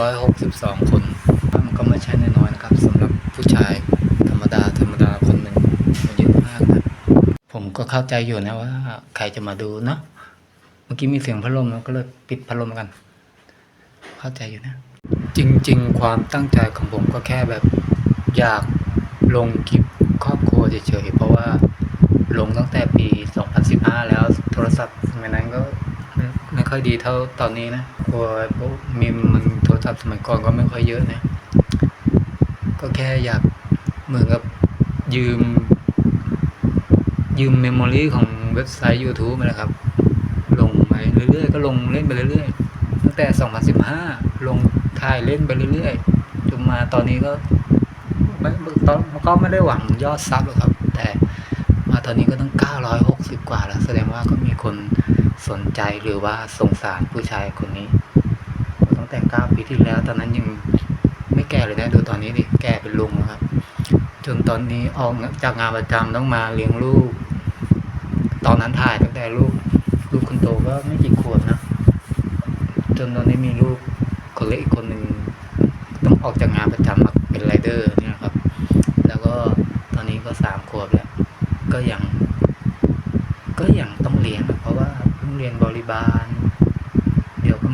962 คนมันก็ไม่ใช่น้อยนะครับสำหรับผู้ชายธรรมดาธรรมดาคนหนึ่งมันเยอะมากนะผมก็เข้าใจอยู่นะว่า ใครจะมาดูเนาะเมื่อกี้มีเสียงพัดลมเราก็เลยปิดพัดลมกัน เข้าใจอยู่นะ จริง ๆ ความตั้งใจของผมก็แค่แบบอยากลงคลิปครอบครัวเฉยๆเพราะว่าลงตั้งแต่ปี 2015 แล้วโทรศัพท์สมัยนั้นก็ไม่ค่อยดีเท่าตอนนี้นะกลัวพมีมัน ศัพท์สมัยก่อนก็ไม่ค่อยเยอะนะ ก็แค่อยากเหมือนกับยืม ยืมเมมโมรีของเว็บไซต์ YouTube มานะครับ ลงไปเรื่อยๆ ก็ลงเล่นไปเรื่อยๆ ตั้งแต่ 2015 ลงถ่ายเล่นไปเรื่อยๆ จนมาตอนนี้ก็ไม่ตอนก็ไม่ได้หวังยอดซับหรอกครับ แต่มาตอนนี้ก็ต้อง 960 กว่าแล้ว แสดงว่าก็มีคนสนใจหรือว่าสงสารผู้ชายคนนี้ ตั้งแต่9ปีที่แล้ว ตอนนั้นยังไม่แก่เลยนะดูตอนนี้ดิแก่เป็นลุงแล้วครับ จนตอนนี้ออกจากงานประจำต้องมาเลี้ยงลูก ตอนนั้นถ่ายตั้งแต่ลูกลูกคนโตก็ไม่กี่ขวบนะจนตอนนี้มีลูกคนเล็กอีกคนหนึ่งต้องออกจากงานประจำมาเป็นไรเดอร์เนี่ยครับ แล้วก็ตอนนี้ก็สามขวบแล้ว ก็ยัง ก็ยังต้องเรียนเพราะว่าเพิ่งเรียนบริบาล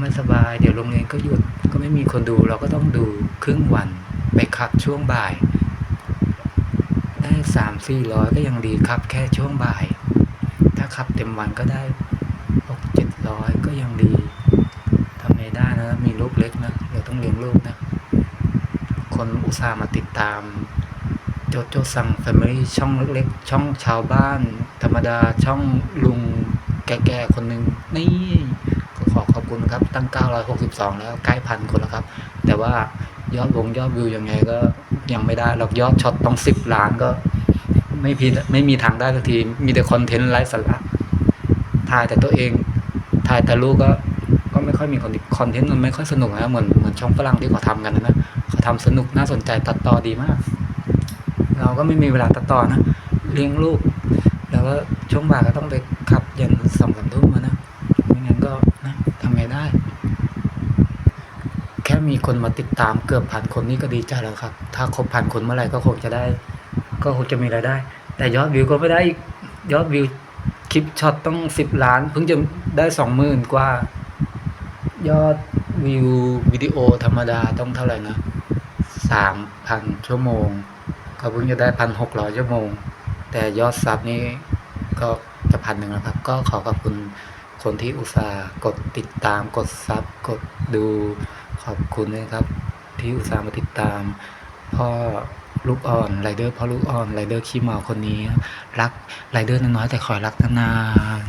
ไม่สบาย เดี๋ยวโรงเรียนก็หยุดก็ไม่มีคนดูเราก็ต้องดูครึ่งวันไปขับช่วงบ่าย ได้สามสี่ร้อยก็ยังดีครับแค่ช่วงบ่าย ถ้าขับเต็มวันก็ได้หกเจ็ดร้อยก็ยังดีทำไมได้นะมีลูกเล็กนะเราต้องเลี้ยงลูกนะ คนอุตส่าห์มาติดตามโจโจสั่งแฟมิลี่ช่องเล็กๆช่องชาวบ้าน ธรรมดาช่องลุงแก่ๆคนหนึ่งนี่ คุณครับ ตั้ง 962 แล้วใกล้พันคนแล้วครับ แต่ว่ายอดวงยอดวิวยังไงก็ยังไม่ได้หรอกยอดช็อตต้อง 10 ล้านก็ไม่พีไม่มีทางได้สักที มีแต่คอนเทนต์ไร้สาระถ่ายแต่ตัวเอง ถ่ายแต่ลูกก็ก็ไม่ค่อยมีคอนคอนเทนต์มันไม่ค่อยสนุกนะเหมือนเหมือนช่องฝรั่งที่เขาทำกันนะเขาทำสนุกน่าสนใจตัดต่อดีมาก เราก็ไม่มีเวลาตัดต่อนะเลี้ยงลูก แล้วก็ช่วงบ่ายก็ต้องไปขับยันสองสามทุ่มงั้นก็นะทำไงได้ แค่มีคนมาติดตามเกือบพันคนนี่ก็ดีใจแล้วครับ ถ้าครบพันคนเมื่อไหร่ก็คงจะได้ ก็คงจะมีรายได้ แต่ยอดวิวก็ไม่ได้อีกยอดวิวคลิปช็อตต้องสิบล้าน เพิ่งจะได้สองหมื่นกว่า ยอดวิววิดีโอธรรมดาต้องเท่าไหร่นะสามพันชั่วโมง ก็เพิ่งจะได้พันหกร้อยชั่วโมง แต่ยอดซับนี้ก็จะพันหนึ่งแล้วครับ ก็ขอขอบคุณคนที่อุตส่าห์กดติดตามกดซับกดดู ขอบคุณนะครับ ที่อุตส่าห์มาติดตาม พ่อลูกอ่อนไรเดอร์พ่อลูกอ่อนไรเดอร์ขี้เมาคนนี้ รักไรเดอร์น้อยแต่คอยรักนาน